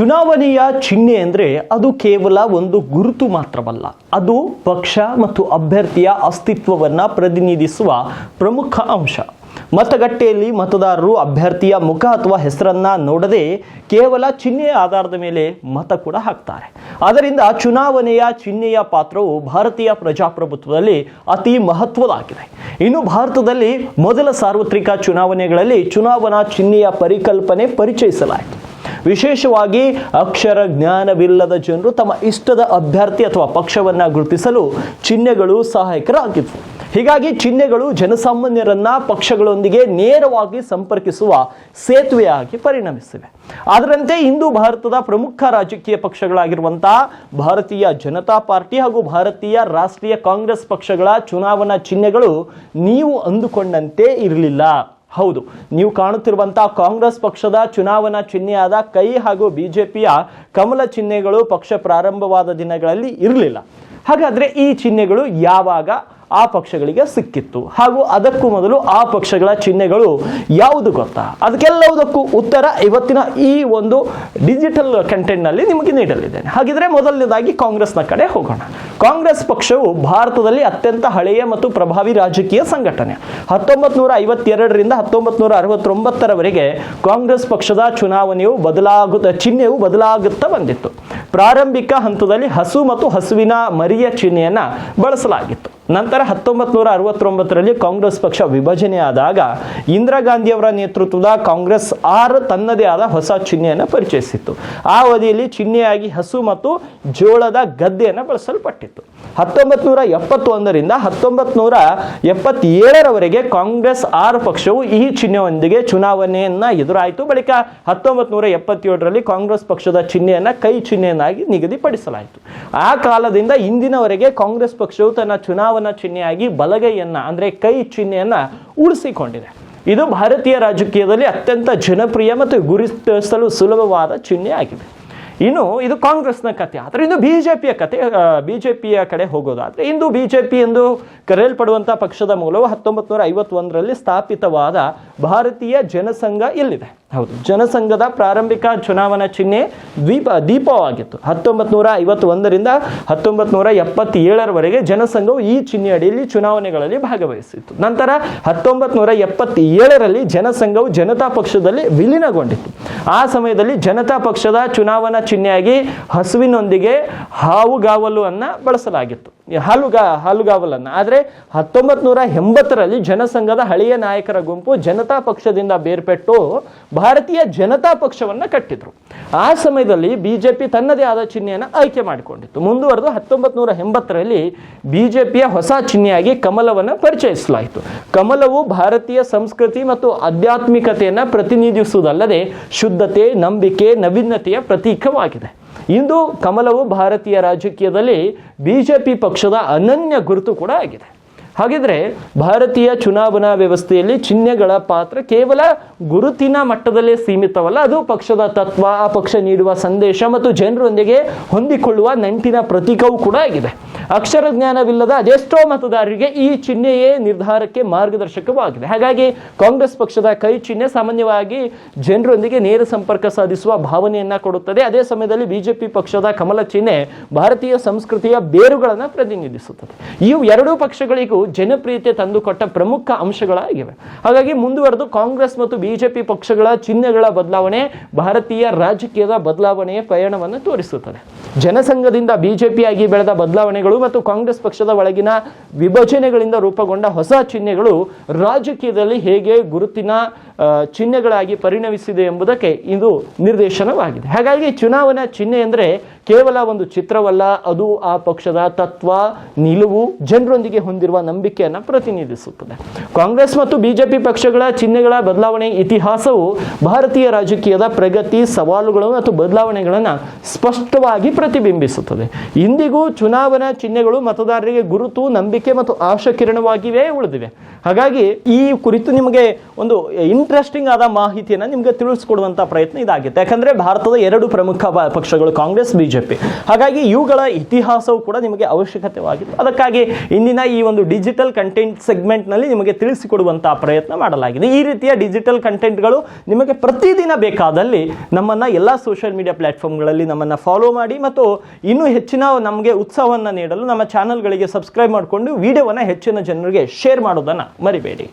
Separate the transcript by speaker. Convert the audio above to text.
Speaker 1: ಚುನಾವಣೆಯ ಚಿಹ್ನೆ ಅಂದರೆ ಅದು ಕೇವಲ ಒಂದು ಗುರುತು ಮಾತ್ರವಲ್ಲ. ಅದು ಪಕ್ಷ ಮತ್ತು ಅಭ್ಯರ್ಥಿಯ ಅಸ್ತಿತ್ವವನ್ನು ಪ್ರತಿನಿಧಿಸುವ ಪ್ರಮುಖ ಅಂಶ. ಮತಗಟ್ಟೆಯಲ್ಲಿ ಮತದಾರರು ಅಭ್ಯರ್ಥಿಯ ಮುಖ ಅಥವಾ ಹೆಸರನ್ನ ನೋಡದೆ ಕೇವಲ ಚಿಹ್ನೆಯ ಆಧಾರದ ಮೇಲೆ ಮತ ಕೂಡ ಹಾಕ್ತಾರೆ. ಆದ್ದರಿಂದ ಚುನಾವಣೆಯ ಚಿಹ್ನೆಯ ಪಾತ್ರವು ಭಾರತೀಯ ಪ್ರಜಾಪ್ರಭುತ್ವದಲ್ಲಿ ಅತಿ ಮಹತ್ವದಾಗಿದೆ. ಇನ್ನು ಭಾರತದಲ್ಲಿ ಮೊದಲ ಸಾರ್ವತ್ರಿಕ ಚುನಾವಣೆಗಳಲ್ಲಿ ಚುನಾವಣಾ ಚಿಹ್ನೆಯ ಪರಿಕಲ್ಪನೆ ಪರಿಚಯಿಸಲಾಯಿತು. ವಿಶೇಷವಾಗಿ ಅಕ್ಷರ ಜ್ಞಾನವಿಲ್ಲದ ಜನರು ತಮ್ಮ ಇಷ್ಟದ ಅಭ್ಯರ್ಥಿ ಅಥವಾ ಪಕ್ಷವನ್ನು ಗುರುತಿಸಲು ಚಿಹ್ನೆಗಳು ಸಹಾಯಕರಾಗಿದ್ವು. ಹೀಗಾಗಿ ಚಿಹ್ನೆಗಳು ಜನಸಾಮಾನ್ಯರನ್ನ ಪಕ್ಷಗಳೊಂದಿಗೆ ನೇರವಾಗಿ ಸಂಪರ್ಕಿಸುವ ಸೇತುವೆಯಾಗಿ ಪರಿಣಮಿಸಿವೆ. ಅದರಂತೆ ಇಂದು ಭಾರತದ ಪ್ರಮುಖ ರಾಜಕೀಯ ಪಕ್ಷಗಳಾಗಿರುವಂತಹ ಭಾರತೀಯ ಜನತಾ ಪಾರ್ಟಿ ಹಾಗೂ ಭಾರತೀಯ ರಾಷ್ಟ್ರೀಯ ಕಾಂಗ್ರೆಸ್ ಪಕ್ಷಗಳ ಚುನಾವಣಾ ಚಿಹ್ನೆಗಳು ನೀವು ಅಂದುಕೊಂಡಂತೆ ಇರಲಿಲ್ಲ. ಹೌದು, ನೀವು ಕಾಣುತ್ತಿರುವಂತಹ ಕಾಂಗ್ರೆಸ್ ಪಕ್ಷದ ಚುನಾವಣಾ ಚಿಹ್ನೆಯಾದ ಕೈ ಹಾಗೂ ಬಿಜೆಪಿಯ ಕಮಲ ಚಿಹ್ನೆಗಳು ಪಕ್ಷ ಪ್ರಾರಂಭವಾದ ದಿನಗಳಲ್ಲಿ ಇರಲಿಲ್ಲ. ಹಾಗಾದ್ರೆ ಈ ಚಿಹ್ನೆಗಳು ಯಾವಾಗ ಆ ಪಕ್ಷಗಳಿಗೆ ಸಿಕ್ಕಿತ್ತು. ಹಾಗೂ ಅದಕ್ಕೂ ಮೊದಲು ಆ ಪಕ್ಷಗಳ ಚಿಹ್ನೆಗಳು ಯಾವುದು ಗೊತ್ತಾ? ಅದಕ್ಕೆಲ್ಲವುದಕ್ಕೂ ಉತ್ತರ ಇವತ್ತಿನ ಈ ಒಂದು ಡಿಜಿಟಲ್ ಕಂಟೆಂಟ್ನಲ್ಲಿ ನಿಮಗೆ ನೀಡಲಿದ್ದೇನೆ. ಹಾಗಿದ್ರೆ ಮೊದಲನೇದಾಗಿ ಕಾಂಗ್ರೆಸ್ನ ಕಡೆ ಹೋಗೋಣ. ಕಾಂಗ್ರೆಸ್ ಪಕ್ಷವು ಭಾರತದಲ್ಲಿ ಅತ್ಯಂತ ಹಳೆಯ ಮತ್ತು ಪ್ರಭಾವಿ ರಾಜಕೀಯ ಸಂಘಟನೆ. ಹತ್ತೊಂಬತ್ತು ನೂರ ಐವತ್ತೆರಡರಿಂದ ಹತ್ತೊಂಬತ್ತು ನೂರ ಅರವತ್ತೊಂಬತ್ತರವರೆಗೆ ಕಾಂಗ್ರೆಸ್ ಪಕ್ಷದ ಚುನಾವಣೆಯು ಬದಲಾಗುತ್ತ, ಚಿಹ್ನೆಯು ಬದಲಾಗುತ್ತಾ ಬಂದಿತ್ತು. ಪ್ರಾರಂಭಿಕ ಹಂತದಲ್ಲಿ ಹಸು ಮತ್ತು ಹಸುವಿನ ಮರಿಯ ಚಿಹ್ನೆಯನ್ನು ಬಳಸಲಾಗಿತ್ತು. ನಂತರ ಹತ್ತೊಂಬತ್ತು ನೂರ ಅರವತ್ತೊಂಬತ್ತರಲ್ಲಿ ಕಾಂಗ್ರೆಸ್ ಪಕ್ಷ ವಿಭಜನೆಯಾದಾಗ ಇಂದಿರಾ ಗಾಂಧಿಯವರ ನೇತೃತ್ವದ ಕಾಂಗ್ರೆಸ್ ಆರ್ ತನ್ನದೇ ಆದ ಹೊಸ ಚಿಹ್ನೆಯನ್ನು ಪರಿಚಯಿಸಿತ್ತು. ಆ ಅವಧಿಯಲ್ಲಿ ಚಿಹ್ನೆಯಾಗಿ ಹಸು ಮತ್ತು ಜೋಳದ ಗದ್ದೆಯನ್ನು ಬಳಸಲ್ಪಟ್ಟಿತ್ತು. ಹತ್ತೊಂಬತ್ತು ನೂರ ಎಪ್ಪತ್ತೊಂದರಿಂದ ಹತ್ತೊಂಬತ್ತು ನೂರ ಎಪ್ಪತ್ತೇಳರವರೆಗೆ ಕಾಂಗ್ರೆಸ್ ಆರ್ ಪಕ್ಷವು ಈ ಚಿಹ್ನೆಯೊಂದಿಗೆ ಚುನಾವಣೆಯನ್ನ ಎದುರಾಯಿತು. ಬಳಿಕ ಹತ್ತೊಂಬತ್ತು ನೂರ ಎಪ್ಪತ್ತೇಳರಲ್ಲಿ ಕಾಂಗ್ರೆಸ್ ಪಕ್ಷದ ಚಿಹ್ನೆಯನ್ನ ಕೈ ಚಿಹ್ನೆಯನ್ನಾಗಿ ನಿಗದಿಪಡಿಸಲಾಯಿತು. ಆ ಕಾಲದಿಂದ ಇಂದಿನವರೆಗೆ ಕಾಂಗ್ರೆಸ್ ಪಕ್ಷವು ತನ್ನ ಚುನಾವಣಾ ಚಿಹ್ನೆಯಾಗಿ ಬಲಗೈಯನ್ನ, ಅಂದ್ರೆ ಕೈ ಚಿಹ್ನೆಯನ್ನ ಉಳಿಸಿಕೊಂಡಿದೆ. ಇದು ಭಾರತೀಯ ರಾಜಕೀಯದಲ್ಲಿ ಅತ್ಯಂತ ಜನಪ್ರಿಯ ಮತ್ತು ಗುರುತಿಸಲು ಸುಲಭವಾದ ಚಿಹ್ನೆ ಆಗಿದೆ. ಇನ್ನು ಇದು ಕಾಂಗ್ರೆಸ್ನ ಕತೆ, ಆದರೆ ಇನ್ನು ಬಿಜೆಪಿಯ ಕತೆ ಬಿಜೆಪಿಯ ಕಡೆ ಹೋಗೋದಾದರೆ ಇಂದು ಬಿಜೆಪಿ ಎಂದು ಕರೆಯಲ್ಪಡುವಂಥ ಪಕ್ಷದ ಮೂಲವು ಹತ್ತೊಂಬತ್ತು ನೂರ ಐವತ್ತೊಂದರಲ್ಲಿ ಸ್ಥಾಪಿತವಾದ ಭಾರತೀಯ ಜನಸಂಘ ಎಲ್ಲಿದೆ? ಹೌದು. ಜನಸಂಘದ ಪ್ರಾರಂಭಿಕ ಚುನಾವಣಾ ಚಿಹ್ನೆ ದ್ವೀಪ ದೀಪವಾಗಿತ್ತು. ಹತ್ತೊಂಬತ್ತು ನೂರ ಐವತ್ತೊಂದರಿಂದ ಹತ್ತೊಂಬತ್ತು ನೂರ ಎಪ್ಪತ್ತೇಳರವರೆಗೆ ಜನಸಂಘವು ಈ ಚಿಹ್ನೆ ಅಡಿಯಲ್ಲಿ ಚುನಾವಣೆಗಳಲ್ಲಿ ಭಾಗವಹಿಸಿತ್ತು. ನಂತರ ಹತ್ತೊಂಬತ್ತು ನೂರ ಎಪ್ಪತ್ತೇಳರಲ್ಲಿ ಜನಸಂಘವು ಜನತಾ ಪಕ್ಷದಲ್ಲಿ ವಿಲೀನಗೊಂಡಿತ್ತು. ಆ ಸಮಯದಲ್ಲಿ ಜನತಾ ಪಕ್ಷದ ಚುನಾವಣಾ ಚಿಹ್ನೆಯಾಗಿ ಹಸುವಿನೊಂದಿಗೆ ಹಾವುಗಾವಲು ಅನ್ನ ಬಳಸಲಾಗಿತ್ತು. ಹಾಲುಗಾ, ಹಾಲುಗಾವಲನ್ನ. ಆದರೆ ಹತ್ತೊಂಬತ್ತು ನೂರ ಎಂಬತ್ತರಲ್ಲಿ ಜನಸಂಘದ ಹಳೆಯ ನಾಯಕರ ಗುಂಪು ಜನತಾ ಪಕ್ಷದಿಂದ ಬೇರ್ಪಟ್ಟು ಭಾರತೀಯ ಜನತಾ ಪಕ್ಷವನ್ನು ಕಟ್ಟಿದ್ರು. ಆ ಸಮಯದಲ್ಲಿ ಬಿಜೆಪಿ ತನ್ನದೇ ಆದ ಚಿಹ್ನೆಯನ್ನು ಆಯ್ಕೆ ಮಾಡಿಕೊಂಡಿತ್ತು. ಮುಂದುವರೆದು ಹತ್ತೊಂಬತ್ತು ನೂರ ಎಂಬತ್ತರಲ್ಲಿ ಬಿಜೆಪಿಯ ಹೊಸ ಚಿಹ್ನೆಯಾಗಿ ಕಮಲವನ್ನು ಪರಿಚಯಿಸಲಾಯಿತು. ಕಮಲವು ಭಾರತೀಯ ಸಂಸ್ಕೃತಿ ಮತ್ತು ಆಧ್ಯಾತ್ಮಿಕತೆಯನ್ನು ಪ್ರತಿನಿಧಿಸುವುದಲ್ಲದೆ ಶುದ್ಧತೆ, ನಂಬಿಕೆ, ನವೀನತೆಯ ಪ್ರತೀಕವಾಗಿದೆ. ಇಂದು ಕಮಲವು ಭಾರತೀಯ ರಾಜಕೀಯದಲ್ಲಿ ಬಿಜೆಪಿ ಪಕ್ಷದ ಅನನ್ಯ ಗುರುತು ಕೂಡ ಆಗಿದೆ. ಹಾಗಿದ್ರೆ ಭಾರತೀಯ ಚುನಾವಣಾ ವ್ಯವಸ್ಥೆಯಲ್ಲಿ ಚಿಹ್ನೆಗಳ ಪಾತ್ರ ಕೇವಲ ಗುರುತಿನ ಮಟ್ಟದಲ್ಲೇ ಸೀಮಿತವಲ್ಲ, ಅದು ಪಕ್ಷದ ತತ್ವ, ಆ ಪಕ್ಷ ನೀಡುವ ಸಂದೇಶ ಮತ್ತು ಜನರೊಂದಿಗೆ ಹೊಂದಿಕೊಳ್ಳುವ ನಂಟಿನ ಪ್ರತೀಕವೂ ಕೂಡ ಆಗಿದೆ. ಅಕ್ಷರ ಜ್ಞಾನವಿಲ್ಲದ ಅದೆಷ್ಟೋ ಮತದಾರರಿಗೆ ಈ ಚಿಹ್ನೆಯೇ ನಿರ್ಧಾರಕ್ಕೆ ಮಾರ್ಗದರ್ಶಕವಾಗಿದೆ. ಹಾಗಾಗಿ ಕಾಂಗ್ರೆಸ್ ಪಕ್ಷದ ಕೈ ಚಿಹ್ನೆ ಸಾಮಾನ್ಯವಾಗಿ ಜನರೊಂದಿಗೆ ನೇರ ಸಂಪರ್ಕ ಸಾಧಿಸುವ ಭಾವನೆಯನ್ನ ಕೊಡುತ್ತದೆ. ಅದೇ ಸಮಯದಲ್ಲಿ ಬಿಜೆಪಿ ಪಕ್ಷದ ಕಮಲ ಚಿಹ್ನೆ ಭಾರತೀಯ ಸಂಸ್ಕೃತಿಯ ಬೇರುಗಳನ್ನು ಪ್ರತಿನಿಧಿಸುತ್ತದೆ. ಇವು ಎರಡೂ ಪಕ್ಷಗಳಿಗೂ ಜನಪ್ರಿಯತೆ ತಂದುಕೊಟ್ಟ ಪ್ರಮುಖ ಅಂಶಗಳಾಗಿವೆ. ಹಾಗಾಗಿ ಮುಂದುವರೆದು ಕಾಂಗ್ರೆಸ್ ಮತ್ತು ಬಿಜೆಪಿ ಪಕ್ಷಗಳ ಚಿಹ್ನೆಗಳ ಬದಲಾವಣೆ ಭಾರತೀಯ ರಾಜಕೀಯದ ಬದಲಾವಣೆಯ ಪಯಣವನ್ನು ತೋರಿಸುತ್ತದೆ. ಜನಸಂಘದಿಂದ ಬಿಜೆಪಿಯಾಗಿ ಬೆಳೆದ ಬದಲಾವಣೆಗಳು ಮತ್ತು ಕಾಂಗ್ರೆಸ್ ಪಕ್ಷದ ಒಳಗಿನ ವಿಭಜನೆಗಳಿಂದ ರೂಪುಗೊಂಡ ಹೊಸ ಚಿಹ್ನೆಗಳು ರಾಜಕೀಯದಲ್ಲಿ ಹೇಗೆ ಗುರುತಿನ ಚಿಹ್ನೆಗಳಾಗಿ ಪರಿಣಮಿಸಿದೆ ಎಂಬುದಕ್ಕೆ ಇದು ನಿರ್ದೇಶನವಾಗಿದೆ. ಹಾಗಾಗಿ ಚುನಾವಣಾ ಚಿಹ್ನೆ ಅಂದರೆ ಕೇವಲ ಒಂದು ಚಿತ್ರವಲ್ಲ, ಅದು ಆ ಪಕ್ಷದ ತತ್ವ, ನಿಲುವು ಜನರೊಂದಿಗೆ ಹೊಂದಿರುವ ನಂಬಿಕೆಯನ್ನು ಪ್ರತಿನಿಧಿಸುತ್ತದೆ. ಕಾಂಗ್ರೆಸ್ ಮತ್ತು ಬಿಜೆಪಿ ಪಕ್ಷಗಳ ಚಿಹ್ನೆಗಳ ಬದಲಾವಣೆ ಇತಿಹಾಸವು ಭಾರತೀಯ ರಾಜಕೀಯದ ಪ್ರಗತಿ, ಸವಾಲುಗಳು ಮತ್ತು ಬದಲಾವಣೆಗಳನ್ನು ಸ್ಪಷ್ಟವಾಗಿ ಪ್ರತಿಬಿಂಬಿಸುತ್ತದೆ. ಇಂದಿಗೂ ಚುನಾವಣಾ ಚಿಹ್ನೆಗಳು ಮತದಾರರಿಗೆ ಗುರುತು, ನಂಬಿಕೆ ಮತ್ತು ಆಶಾಕಿರಣವಾಗಿಯೇ ಉಳಿದಿವೆ. ಹಾಗಾಗಿ ಈ ಕುರಿತು ನಿಮಗೆ ಒಂದು ಇಂಟ್ರೆಸ್ಟಿಂಗ್ ಆದ ಮಾಹಿತಿಯನ್ನು ನಿಮಗೆ ತಿಳಿಸ್ಕೊಡುವಂಥ ಪ್ರಯತ್ನ ಇದಾಗಿತ್ತು. ಯಾಕಂದ್ರೆ ಭಾರತದ ಎರಡು ಪ್ರಮುಖ ಪಕ್ಷಗಳು ಕಾಂಗ್ರೆಸ್, ಬಿಜೆಪಿ. ಬಿಜೆಪಿ. ಹಾಗಾಗಿ ಇವುಗಳ ಇತಿಹಾಸವು ಕೂಡ ನಿಮಗೆ ಅವಶ್ಯಕತೆವಾಗಿತ್ತು. ಅದಕ್ಕಾಗಿ ಇಂದಿನ ಈ ಒಂದು ಡಿಜಿಟಲ್ ಕಂಟೆಂಟ್ ಸೆಗ್ಮೆಂಟ್ನಲ್ಲಿ ನಿಮಗೆ ತಿಳಿಸಿಕೊಡುವಂತಹ ಪ್ರಯತ್ನ ಮಾಡಲಾಗಿದೆ. ಈ ರೀತಿಯ ಡಿಜಿಟಲ್ ಕಂಟೆಂಟ್ಗಳು ನಿಮಗೆ ಪ್ರತಿದಿನ ಬೇಕಾದಲ್ಲಿ ನಮ್ಮನ್ನು ಎಲ್ಲ ಸೋಷಿಯಲ್ ಮೀಡಿಯಾ ಪ್ಲಾಟ್ಫಾರ್ಮ್ಗಳಲ್ಲಿ ನಮ್ಮನ್ನು ಫಾಲೋ ಮಾಡಿ ಮತ್ತು ಇನ್ನೂ ಹೆಚ್ಚಿನ ನಮಗೆ ಉತ್ಸಾಹವನ್ನು ನೀಡಲು ನಮ್ಮ ಚಾನಲ್ಗಳಿಗೆ ಸಬ್ಸ್ಕ್ರೈಬ್ ಮಾಡಿಕೊಂಡು ವಿಡಿಯೋವನ್ನು ಹೆಚ್ಚಿನ ಜನರಿಗೆ ಶೇರ್ ಮಾಡೋದನ್ನು ಮರಿಬೇಡಿ.